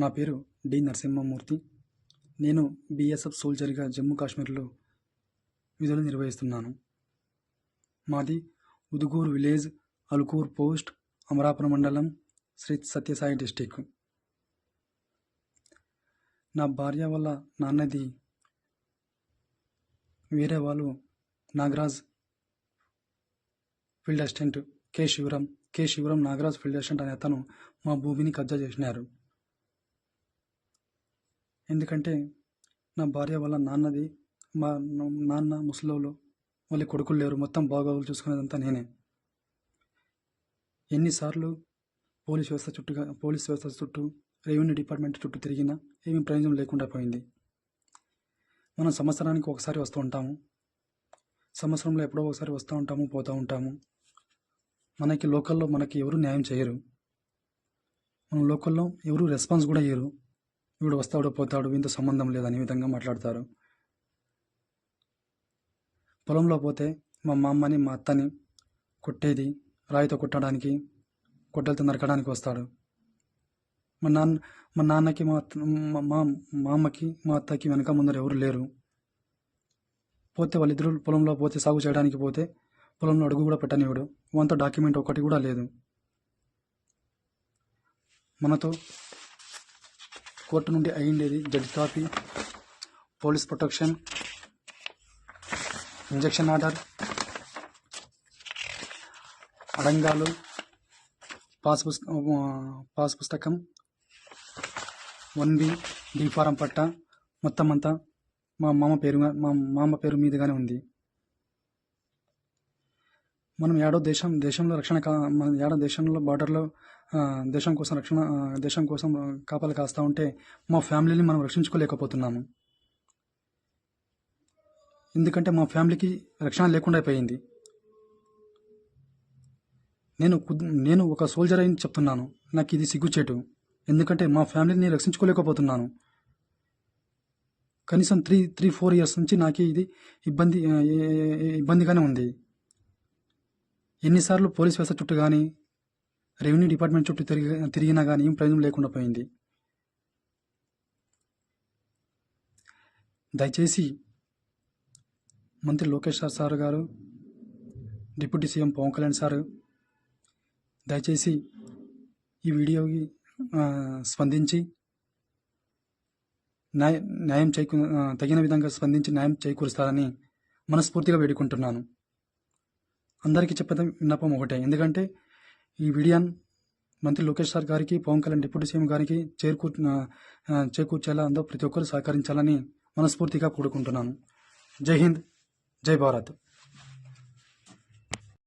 నా పేరు డి నరసింహమూర్తి. నేను బీఎస్ఎఫ్ సోల్జర్గా జమ్మూ కాశ్మీర్లో విధులు నిర్వహిస్తున్నాను. మాది Udugur village Alukur post Amarapuram mandal Sri Sathya Sai district. నా భార్య వాళ్ళ నాన్నది వేరే వాళ్ళు Nagaraj field assistant K Sivaram K Sivaram Nagaraj field assistant అనే అతను మా భూమిని కబ్జా చేసినారు. ఎందుకంటే నా భార్య వాళ్ళ నాన్నది మా నాన్న ముసలోళ్ళు వాళ్ళ కొడుకులు లేరు. మొత్తం బాగోగులు చూసుకునేదంతా నేనే. ఎన్నిసార్లు పోలీస్ వ్యవస్థ చుట్టూగా పోలీస్ వ్యవస్థ చుట్టూ రెవెన్యూ డిపార్ట్మెంట్ చుట్టూ తిరిగినా ఏమీ ప్రయోజనం లేకుండా పోయింది. మనం సంవత్సరానికి ఒకసారి వస్తూ ఉంటాము. సంవత్సరంలో ఎప్పుడో ఒకసారి వస్తూ ఉంటాము పోతూ ఉంటాము. మనకి లోకల్లో మనకి ఎవరు న్యాయం చేయరు. మన లోకల్లో ఎవరు రెస్పాన్స్ కూడా ఇయ్యరు. వీడు వస్తాడు పోతాడు వీంతో సంబంధం లేదని విధంగా మాట్లాడతారు. పొలంలో పోతే మా అమ్మని మా అత్తని కొట్టేది రాయితో కొట్టడానికి కొట్టలతో నరకడానికి వస్తాడు. మా నాన్న మా నాన్నకి మా మా మా మా అమ్మకి మా అత్తకి వెనక ముందర ఎవరు లేరు. పోతే వాళ్ళిద్దరు పొలంలో పోతే సాగు చేయడానికి పోతే పొలంలో అడుగు కూడా పెట్టనివాడు వంత డాక్యుమెంట్ ఒకటి కూడా లేదు. మనతో కోర్టు నుండి అయ్యిండేది. Judge copy police protection injunction order అడంగాలు pass పుస్త పాస్ పుస్తకం వన్ బి డి ఫారం పట్ట మొత్తం అంతా మా మామ పేరు మా మామ పేరు మీదుగానే ఉంది. మనం ఏడో దేశం దేశంలో రక్షణ కా మన ఏడో దేశంలో బార్డర్లో దేశం కోసం రక్షణ దేశం కోసం కాపలు కాస్తూ ఉంటే మా ఫ్యామిలీని మనం రక్షించుకోలేకపోతున్నాము. ఎందుకంటే మా ఫ్యామిలీకి రక్షణ లేకుండా అయిపోయింది. నేను నేను ఒక సోల్జర్ అని చెప్తున్నాను. నాకు ఇది సిగ్గుచేటు. ఎందుకంటే మా ఫ్యామిలీని రక్షించుకోలేకపోతున్నాను. కనీసం త్రీ త్రీ ఫోర్ ఇయర్స్ నుంచి నాకు ఇది ఇబ్బంది ఇబ్బందిగానే ఉంది. ఎన్నిసార్లు పోలీస్ వ్యవస్థ చుట్టూ కానీ రెవెన్యూ డిపార్ట్మెంట్ చుట్టూ తిరిగి తిరిగినా కానీ ఏం ప్రయోజనం లేకుండా పోయింది. దయచేసి మంత్రి Lokesh sir garu deputy CM Pawan Kalyan sir దయచేసి ఈ వీడియోకి స్పందించి న్యాయ న్యాయం చేకూ తగిన విధంగా స్పందించి న్యాయం చేకూరుస్తారని మనస్ఫూర్తిగా వేడుకుంటున్నాను. అందరికీ చెప్పేది విన్నపం ఒకటే. ఎందుకంటే ఈ విడియన్ మంత్రి లోకేష్ సార్ గారికి పవన్ కళ్యాణ్ డిప్యూటీ సీఎం గారికి చేరుకూ చేకూర్చేలా అందరూ ప్రతి ఒక్కరు సహకరించాలని మనస్ఫూర్తిగా కోరుకుంటున్నాను. జై హింద్ జై భారత్.